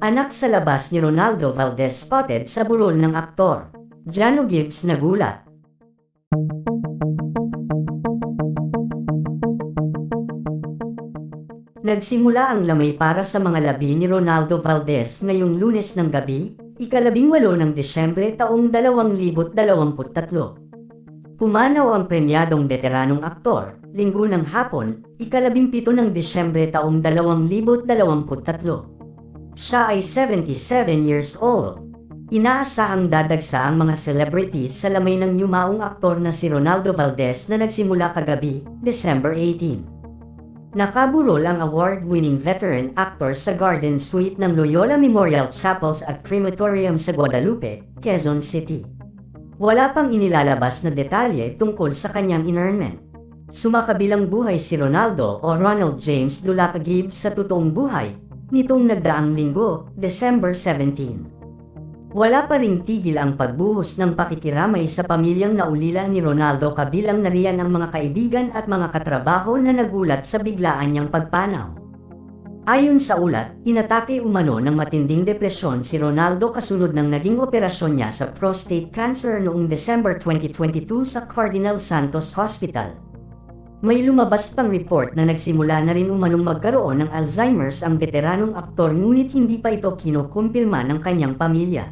Anak sa labas ni Ronaldo Valdez spotted sa burol ng aktor. Jano Gibbs nagulat. Nagsimula ang lamay para sa mga labi ni Ronaldo Valdez ngayong lunes ng gabi, ikalabing walo ng Desyembre taong 2023. Pumanaw ang premyadong veteranong aktor, linggo ng hapon, ikalabing pito ng Desyembre taong 2023. Siya ay 77 years old. Inaasahang dadagsa ang mga celebrities sa lamay ng yumaong aktor na si Ronaldo Valdez na nagsimula kagabi, December 18. Nakaburol ang award-winning veteran actor sa Garden Suite ng Loyola Memorial Chapels at Crematorium sa Guadalupe, Quezon City. Wala pang inilalabas na detalye tungkol sa kanyang inurnment. Sumakabilang buhay si Ronaldo o Ronald James Dulaca Gibbs sa totoong buhay nitong nagdaang linggo, December 17. Wala pa ring tigil ang pagbuhos ng pakikiramay sa pamilyang naulila ni Ronaldo kabilang na riyan ang mga kaibigan at mga katrabaho na nagulat sa biglaan niyang pagpanaw. Ayon sa ulat, inatake umano ng matinding depresyon si Ronaldo kasunod ng naging operasyon niya sa prostate cancer noong December 2022 sa Cardinal Santos Hospital. May lumabas pang report na nagsimula na rin umanong magkaroon ng Alzheimer's ang veteranong aktor ngunit hindi pa ito kinukumpirma ng kanyang pamilya.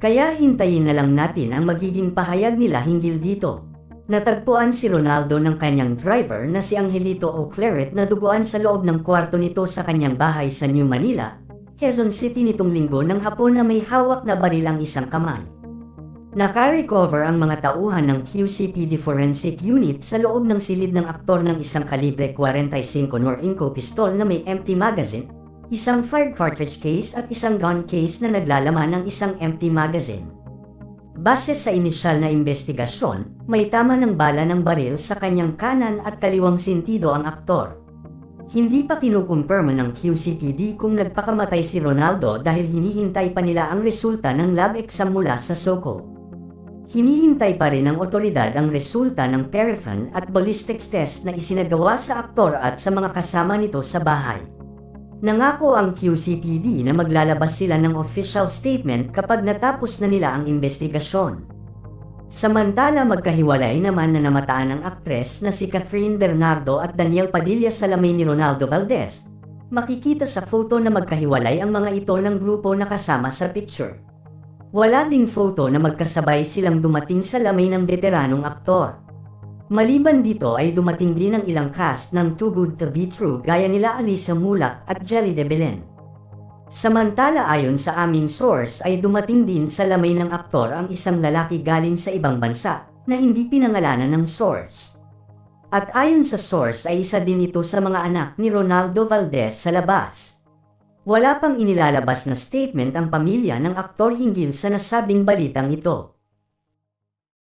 Kaya hintayin na lang natin ang magiging pahayag nila hinggil dito. Natagpuan si Ronaldo ng kanyang driver na si Angelito O'Claret na duguan sa loob ng kwarto nito sa kanyang bahay sa New Manila, Quezon City nitong linggo ng hapon na may hawak na baril ang isang kamay. Naka-recover ang mga tauhan ng QCPD Forensic Unit sa loob ng silid ng aktor ng isang kalibre 45 Norinco pistol na may empty magazine isang fired cartridge case at isang gun case na naglalaman ng isang empty magazine. Base sa inisyal na investigasyon, may tama ng bala ng baril sa kanyang kanan at kaliwang sentido ang aktor. Hindi pa kinukumpirma ng QCPD kung nagpakamatay si Ronaldo dahil hinihintay pa nila ang resulta ng lab exam mula sa SOCO. Hinihintay pa rin ng otoridad ang resulta ng Perifan at ballistics test na isinagawa sa aktor at sa mga kasama nito sa bahay. Nangako ang QCPD na maglalabas sila ng official statement kapag natapos na nila ang investigasyon. Samantala magkahiwalay naman na namataan ang aktres na si Catherine Bernardo at Daniel Padilla sa lamay ni Ronaldo Valdez. Makikita sa photo na magkahiwalay ang mga ito ng grupo na kasama sa picture. Wala ding photo na magkasabay silang dumating sa lamay ng veteranong aktor. Maliban dito ay dumating din ang ilang cast ng Too Good To Be True gaya nila Alisa Mulak at Jelly de Belen. Samantala ayon sa aming source ay dumating din sa lamay ng aktor ang isang lalaki galing sa ibang bansa na hindi pinangalanan ng source. At ayon sa source ay isa din ito sa mga anak ni Ronaldo Valdez sa labas. Wala pang inilalabas na statement ang pamilya ng aktor hinggil sa nasabing balitang ito.